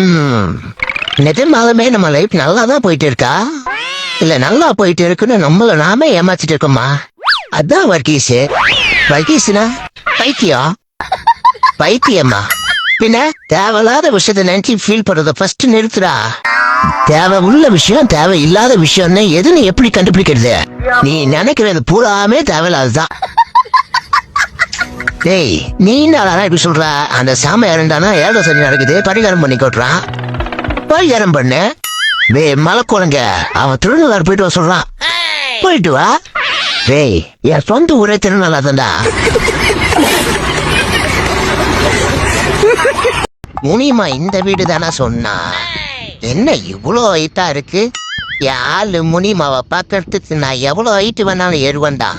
ம், நிஜமாலுமே நம்ம லைஃப் நல்லா தான் போயிட்டு இருக்கா இல்ல நல்லா போயிட்டு இருக்குன்னு நம்மள நாமே ஏமாத்திட்டு இருக்கோமா? அதான் வர்கீஸ் வர்கீஸ்னா பைத்தியம். பைத்தியம்மா பின்ன தேவையில்லாத விஷயத்த நினைச்சு ஃபீல் பண்றத ஃபர்ஸ்ட் நிறுத்துடா. தேவை உள்ள விஷயம் தேவை இல்லாத விஷயம்னு எதுன்னு எப்படி கண்டுபிடிக்கிறது? நீ நினைக்கிறது பூராமே தேவையில்லாததான் டேய் நீ என்ன இப்படி சொல்ற? அந்த சாம இறந்தானா? ஏழோ சரி நடக்குது. பரிகாரம் பண்ணி கொட்டுறான் பரிகாரம் பண்ணு. வே மலை குழங்க அவன் திருநள்ளாறு போயிட்டு வர சொல்றான் போயிட்டு வா. டேய் என் சொந்த ஊரே திருநள்ளா தான்டா. முனியம்மா இந்த வீடு தானே சொன்னா? என்ன இவ்வளோ ஹைட்டா இருக்கு? யாரு முனிமாவை பார்க்கறதுக்கு நான் எவ்வளோ ஹைட்டு வேணாலும் ஏறுவன்டா.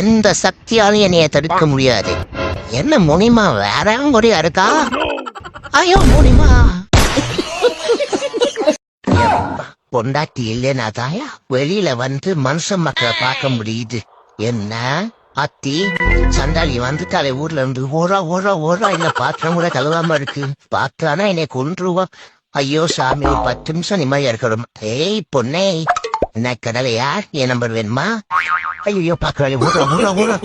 எந்த சக்தியாலும் என்னைய தடுக்க முடியாது. என்ன முனிமா வேற முறையா இருக்கா ஐயோ முனிமா. பொண்டாட்டி இல்லைனா தாயா வெளியில வந்து மனுஷன் மக்களை பார்க்க முடியுது. என்ன? அத்தி சண்டாளி வந்துட்டாலே ஊர்ல இருந்து ஓரா ஓரா ஓரா இல்ல பாத்திரம் கூட கழுவாம இருக்கு. பாத்திரானா என்னை கொன்றுவா? ஐயோ சாமி ஒரு பத்து நிமிஷம் நிம்மதியா இருக்கணும்? ஏய் பொண்ணே. என்ன கடலையா என் நம்பர் வேணுமா? ஐயோ பாக்குறாளே ஊரா ஊரா ஊரா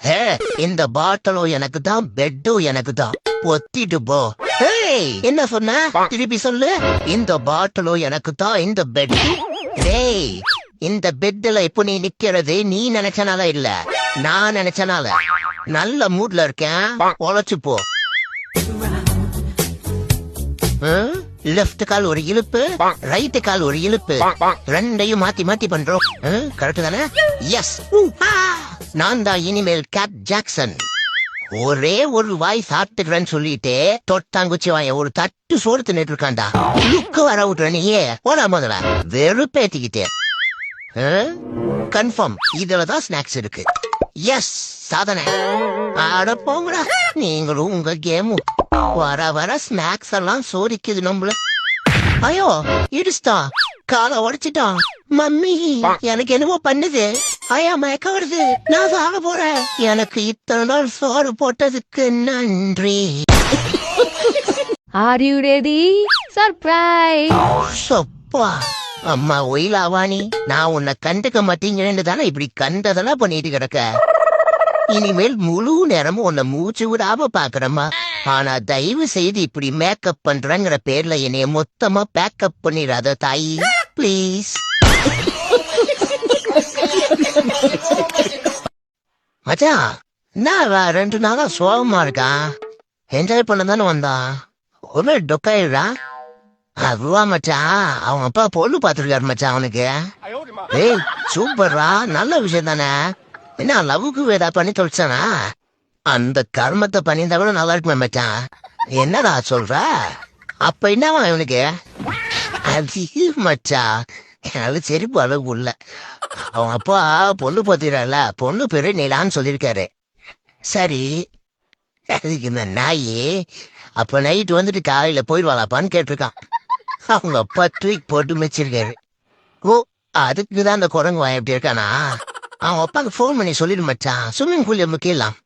ஹே, இந்த பாட்டிலும் எனக்கு தான் பெட்டும் எனக்கு தான் ஒத்திட்டு போ என்ன சொன்ன? திருப்பி சொல்லு. இந்த பாட்டிலும் எனக்கு தான் இந்த பெட் டேய் இந்த பெட்ல இப்போ நீ நிக்கிறது நீ நினைச்சனால இல்ல. நான் நினைச்சனால. நல்ல மூட்ல இருக்கேன். உழைச்சு போ. லெஃப்ட் கால் ஒரு இழுப்பு ரைட் கால் ஒரு இழுப்பு. ரெண்டையும் மாத்தி மாத்தி பண்றோம். கரெக்ட் தானே? எஸ் நான் தான் இனிமேல் கேட் ஜாக்சன் ஒரே ஒரு வாய் சாப்பிட்டுக்கிறேன்னு சொல்லிட்டு தொட்டாங்குச்சி வாய ஒரு தட்டு சோறு தின்னுட்டு இருக்கான்டா லுக்கு வர விட்டுற நீயே. போடா முதல்ல. வெறுப்பேத்திக்கிட்டே. கன்ஃபார்ம் இதுல தான் ஸ்நாக்ஸ் இருக்கு. எஸ் சாதனை. ஆட போங்கடா. நீங்களும் உங்க கேமும் வர வர ஸ்நாக்ஸ் எல்லாம் சோதிக்குது நம்மள. ஐயோ இடிச்சிட்டான் காலை உடைச்சிட்டான். மம்மி எனக்கு என்னமோ பண்ணுது. ஐயா மயக்க வருது. நான் சாக போறேன். எனக்கு இத்தனை நாள் சோறு போட்டதுக்கு நன்றி. Are you ready? Surprise! சொப்பா. அம்மா ஒயிலாவாணி நான் உன்னை கண்டுக்க மாட்டேங்கிறேன்னு தானே இப்படி கண்டதெல்லாம் பண்ணிட்டு கிடக்க. இனிமேல் முழு நேரமும் உன்னை மூச்சு விடாம பாக்குறம்மா. ஆனா தயவு செய்து இப்படி மேக்கப் பண்றேங்கிற பேர்ல என்னைய மொத்தமா பேக்கப் பண்ணிடாத தாயி. ப்ளீஸ். மச்சான் நான் ரெண்டு நாளா சோகமா இருக்கா? என்ஜாய் பண்ண தானே வந்தான் ஒரு டொக்காயிடுறா அதுவா மச்சான் அவன் அப்பா பொண்ணு பார்த்துருக்காரு மச்சான் அவனுக்கு. ஏய் சூப்பர்ரா. நல்ல விஷயம் தானே என்ன லவ்வுக்கு ஏதா பண்ணி தொலைச்சானா? அந்த கர்மத்தை பண்ணியிருந்தா கூட நல்லா இருக்குமே மச்சான். என்னடா சொல்ற? அப்ப என்னவா இவனுக்கு? அது மச்சான். அது செருப்பு அளவு உள்ள அவன் அப்பா பொண்ணு பார்த்துறால பொண்ணு பேரு நிலான்னு சொல்லியிருக்காரு. சரி. அதுக்கு இந்த நாயி? அப்ப நைட் வந்துட்டு காலையில போயிடுவாளாப்பான்னு கேட்டிருக்கான். அவங்க அப்பா தூக்கி போட்டு மிச்சிருக்காரு ஓ அதுக்கு தான் அந்த குரங்கு வாய் எப்படி இருக்கானா? அவன் அப்பாவுக்கு ஃபோன் பண்ணி சொல்லிடு மச்சான். ஸ்விம்மிங் பூல் முக்கியலாம்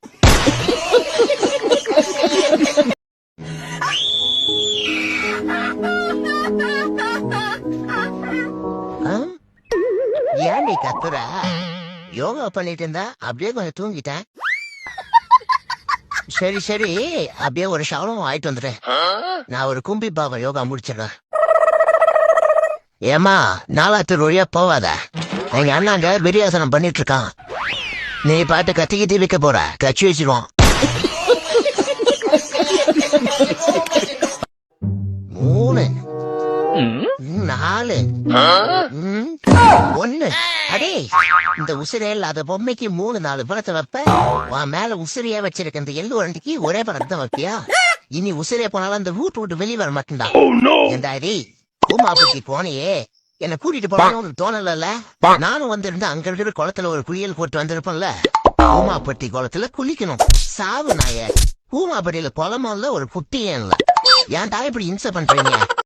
கத்துற. யோகா பண்ணிட்டு இருந்தா அப்படியே கொஞ்சம் தூங்கிட்டேன். சரி சரி. அப்படியே ஒரு ஷவரம் ஆயிட்டு வந்துடுறேன். நான் ஒரு கும்பி பாவம் யோகா முடிச்சிடுறேன். ஏமா நாலாத்து வழியா போவாத. எங்க அண்ணாங்க விரியாசனம் பண்ணிட்டு இருக்கான் நீ பாட்டு கத்திக்கிட்டு வைக்க போற. கச்சி வச்சிருவான். மூணு. நாலு. ம், ஒண்ணு. அடே இந்த உசிரே இல்லாத பொம்மைக்கு மூணு நாலு பழத்தை வைப்ப? உன் மேல உசிரியா வச்சிருக்க இந்த எள்ளு வண்டிக்கு ஒரே பழத்தை வைப்பியா? இனி உசிரே போனாலும் அந்த வீட்டு விட்டு வெளியே வர மாட்டேன்டா ஏண்டா டேய் பூமாபுட்டி போனியே. என்ன கூட்டிட்டு போனோம்னு உனக்கு தோணல நானும் வந்திருந்தா அங்க இருக்கிற குளத்துல ஒரு குளியல் போட்டு வந்திருப்பேன்ல பூமாப்பட்டி குளத்துல குளிக்கணும். சாவு நாய. பூமாப்பட்டியில குளமும் இல்ல ஒரு குட்டியும் இல்ல. ஏன்டா இப்படி இன்ச பண்றீங்க?